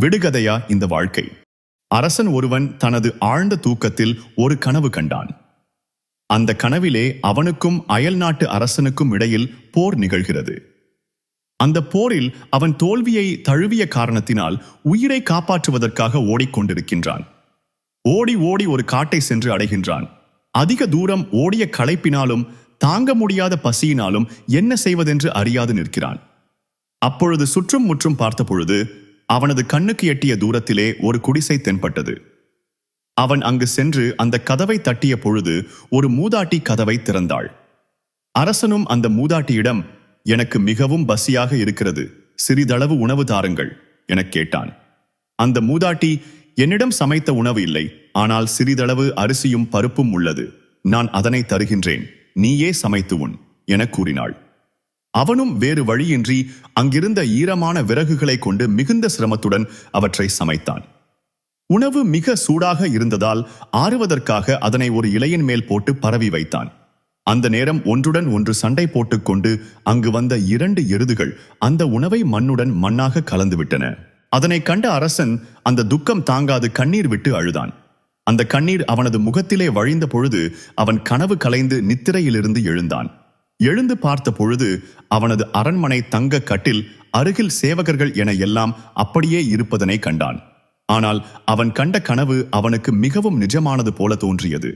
விடுகதையா இந்த வாழ்க்கை? அரசன் ஒருவன் தனது ஆழ்ந்த தூக்கத்தில் ஒரு கனவு கண்டான். அந்த கனவிலே அவனுக்கும் அயல் நாட்டு அரசனுக்கும் இடையில் போர் நிகழ்கிறது. அந்த போரில் அவன் தோல்வியை தழுவிய காரணத்தினால் உயிரை காப்பாற்றுவதற்காக ஓடிக்கொண்டிருக்கின்றான். ஓடி ஓடி ஒரு காட்டை சென்று அடைகின்றான். அதிக தூரம் ஓடிய களைப்பினாலும் தாங்க முடியாத பசியினாலும் என்ன செய்வதென்று அறியாது நிற்கிறான். அப்பொழுது சுற்றும் முற்றும் பார்த்தபொழுது அவனது கண்ணுக்கு எட்டிய தூரத்திலே ஒரு குடிசை தென்பட்டது. அவன் அங்கு சென்று அந்த கதவை தட்டிய பொழுது ஒரு மூதாட்டி கதவை திறந்தாள். அரசனும் அந்த மூதாட்டியிடம் எனக்கு மிகவும் பசியாக இருக்கிறது சிறிதளவு உணவு தாருங்கள் எனக் கேட்டான். அந்த மூதாட்டி என்னிடம் சமைத்த உணவு இல்லை ஆனால் சிறிதளவு அரிசியும் பருப்பும் உள்ளது நான் அதனை தருகின்றேன் நீயே சமைத்து உண் எனக் கூறினாள். அவனும் வேறு வழியின்றி அங்கிருந்த ஈரமான விறகுகளை கொண்டு மிகுந்த சிரமத்துடன் அவற்றை சமைத்தான். உணவு மிக சூடாக இருந்ததால் ஆறுவதற்காக அதனை ஒரு இலையின் மேல் போட்டு பரவி வைத்தான். அந்த நேரம் ஒன்றுடன் ஒன்று சண்டை போட்டுக்கொண்டு அங்கு வந்த இரண்டு எருதுகள் அந்த உணவை மண்ணுடன் மண்ணாக கலந்துவிட்டன அதனை கண்ட அரசன் அந்த துக்கம் தாங்காது கண்ணீர் விட்டு அழுதான். அந்த கண்ணீர் அவனது முகத்திலே வழிந்த பொழுது அவன் கனவு கலைந்து நித்திரையிலிருந்து எழுந்தான். எழுந்து பார்த்த பொழுது அவனது அரண்மனை தங்க கட்டில் அருகில் சேவகர்கள் என எல்லாம் அப்படியே இருப்பதனை கண்டான். ஆனால் அவன் கண்ட கனவு அவனுக்கு மிகவும் நிஜமானது போல தோன்றியது.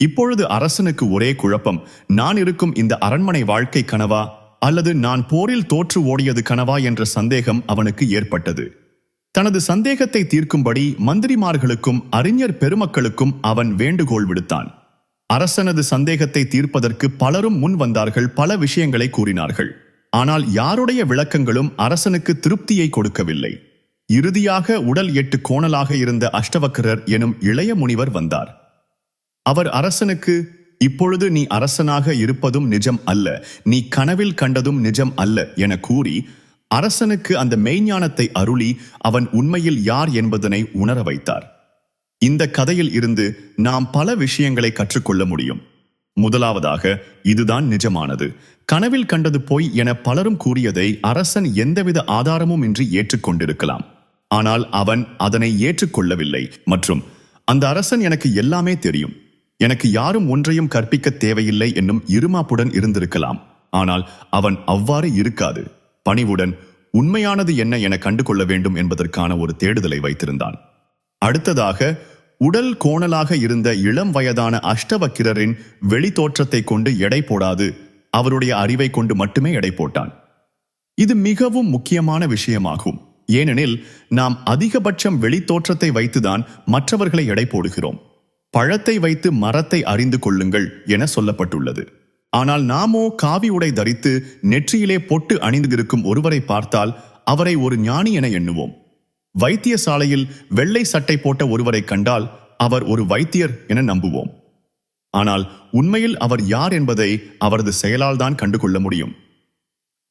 இப்பொழுது அரசனுக்கு ஒரே குழப்பம் நான் இருக்கும் இந்த அரண்மனை வாழ்க்கை கனவா? அல்லது நான் போரில் தோற்று ஓடியது கனவா? என்ற சந்தேகம் அவனுக்கு ஏற்பட்டது. தனது சந்தேகத்தை தீர்க்கும்படி மந்திரிமார்களுக்கும் அறிஞர் பெருமக்களுக்கும் அவன் வேண்டுகோள் விடுத்தான். அரசனது சந்தேகத்தை தீர்ப்பதற்கு பலரும் முன் வந்தார்கள் பல விஷயங்களை கூறினார்கள். ஆனால் யாருடைய விளக்கங்களும் அரசனுக்கு திருப்தியை கொடுக்கவில்லை. இறுதியாக உடல் எட்டு கோணலாக இருந்த அஷ்டவக்கரர் எனும் இளைய முனிவர் வந்தார். அவர் அரசனுக்கு இப்பொழுது நீ அரசனாக இருப்பதும் நிஜம் அல்ல நீ கனவில் கண்டதும் நிஜம் அல்ல என கூறி அரசனுக்கு அந்த மெய்ஞானத்தை அருளி அவன் உண்மையில் யார் என்பதனை உணர வைத்தார். இந்த கதையில் இருந்து நாம் பல விஷயங்களை கற்றுக்கொள்ள முடியும். முதலாவதாக இதுதான் நிஜமானது. கனவில் கண்டது போய் என பலரும் கூறியதை அரசன் எந்தவித ஆதாரமும் இன்றி ஏற்றுக்கொண்டிருக்கலாம். ஆனால் அவன் அதனை ஏற்றுக்கொள்ளவில்லை. மற்றும் அந்த அரசன் எனக்கு எல்லாமே தெரியும். எனக்கு யாரும் ஒன்றையும் கற்பிக்க தேவையில்லை என்னும் இருமாப்புடன் இருந்திருக்கலாம். ஆனால் அவன் அவ்வாறு இருக்காது. பணிவுடன் உண்மையானது என்ன என கண்டுகொள்ள வேண்டும் என்பதற்கான ஒரு தேடுதலை வைத்திருந்தான். அடுத்ததாக உடல் கோணலாக இருந்த இளம் வயதான அஷ்டவக்கிரரின் வெளித்தோற்றத்தை கொண்டு எடை போடாது. அவருடைய அறிவை கொண்டு மட்டுமே எடை போட்டான். இது மிகவும் முக்கியமான விஷயமாகும். ஏனெனில் நாம் அதிகபட்சம் வெளித்தோற்றத்தை வைத்துதான் மற்றவர்களை எடை போடுகிறோம். பழத்தை வைத்து மரத்தை அறிந்து கொள்ளுங்கள் என சொல்லப்பட்டுள்ளது. ஆனால் நாமோ காவி உடை தரித்து நெற்றியிலே பொட்டு அணிந்திருக்கும் ஒருவரை பார்த்தால் அவரை ஒரு ஞானி என எண்ணுவோம். வைத்தியசாலையில் வெள்ளை சட்டை போட்ட ஒருவரை கண்டால் அவர் ஒரு வைத்தியர் என நம்புவோம். ஆனால் உண்மையில் அவர் யார் என்பதை அவரது செயலால் தான் கண்டுகொள்ள முடியும்.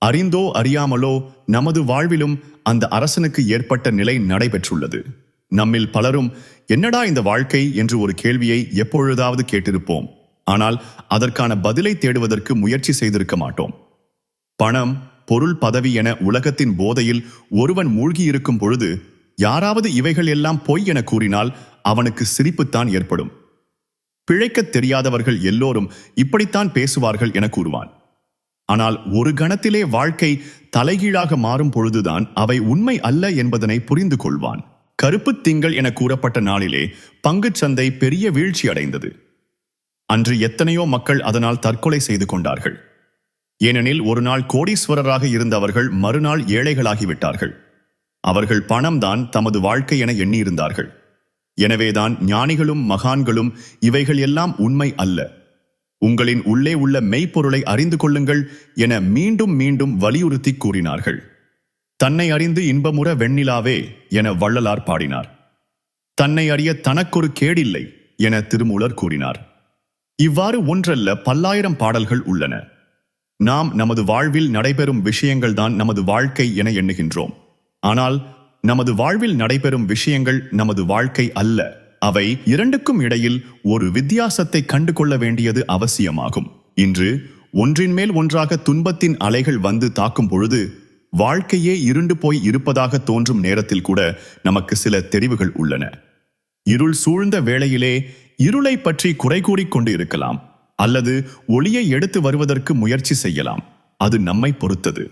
அறிந்தோ அறியாமலோ நமது வாழ்விலும் அந்த அரசனுக்கு ஏற்பட்ட நிலை நடைபெற்றுள்ளது. நம்மில் பலரும் என்னடா இந்த வாழ்க்கை? என்று ஒரு கேள்வியை எப்பொழுதாவது கேட்டிருப்போம். ஆனால் அதற்கான பதிலை தேடுவதற்கு முயற்சி செய்திருக்க மாட்டோம். பணம் பொருள் பதவி என உலகத்தின் போதையில் ஒருவன் மூழ்கியிருக்கும் பொழுது யாராவது இவைகள் எல்லாம் பொய் என கூறினால் அவனுக்கு சிரிப்புத்தான் ஏற்படும். பிழைக்கத் தெரியாதவர்கள் எல்லோரும் இப்படித்தான் பேசுவார்கள் என கூறுவான். ஆனால் ஒரு கணத்திலே வாழ்க்கை தலைகீழாக மாறும் பொழுதுதான் அவை உண்மை அல்ல என்பதனை புரிந்து கொள்வான். கருப்புத் திங்கள் என கூறப்பட்ட நாளிலே பங்குச் சந்தை பெரிய வீழ்ச்சி அடைந்தது. அன்று எத்தனையோ மக்கள் அதனால் தற்கொலை செய்து கொண்டார்கள். ஏனெனில் ஒரு நாள் கோடீஸ்வரராக இருந்தவர்கள் மறுநாள் ஏழைகளாகிவிட்டார்கள் அவர்கள் பணம்தான் தமது வாழ்க்கை என எண்ணியிருந்தார்கள். எனவேதான் ஞானிகளும் மகான்களும் இவைகள் எல்லாம் உண்மை அல்ல. உங்களின் உள்ளே உள்ள மெய்ப்பொருளை அறிந்து கொள்ளுங்கள் என மீண்டும் மீண்டும் வலியுறுத்தி கூறினார்கள். தன்னை அறிந்து இன்பமுற வெண்ணிலாவே என வள்ளலார் பாடினார். தன்னை அறிய தனக்கொரு கேடில்லை என திருமூலர் கூறினார். இவ்வாறு ஒன்றல்ல பல்லாயிரம் பாடல்கள் உள்ளன. நாம் நமது வாழ்வில் நடைபெறும் விஷயங்கள்தான் நமது வாழ்க்கை என எண்ணுகின்றோம். ஆனால் நமது வாழ்வில் நடைபெறும் விஷயங்கள் நமது வாழ்க்கை அல்ல. அவை இரண்டுக்கும் இடையில் ஒரு வித்தியாசத்தை கண்டு கொள்ள வேண்டியது அவசியமாகும். இன்று ஒன்றின் மேல் ஒன்றாக துன்பத்தின் அலைகள் வந்து தாக்கும் பொழுது வாழ்க்கையே இருண்டு போய் இருப்பதாக தோன்றும் நேரத்தில் கூட நமக்கு சில தெரிவுகள் உள்ளன. இருள் சூழ்ந்த வேளையிலே இருளை பற்றி குறை கூறிக்கொண்டு இருக்கலாம். அல்லது ஒளியை எடுத்து வருவதற்கு முயற்சி செய்யலாம். அது நம்மை பொறுத்தது.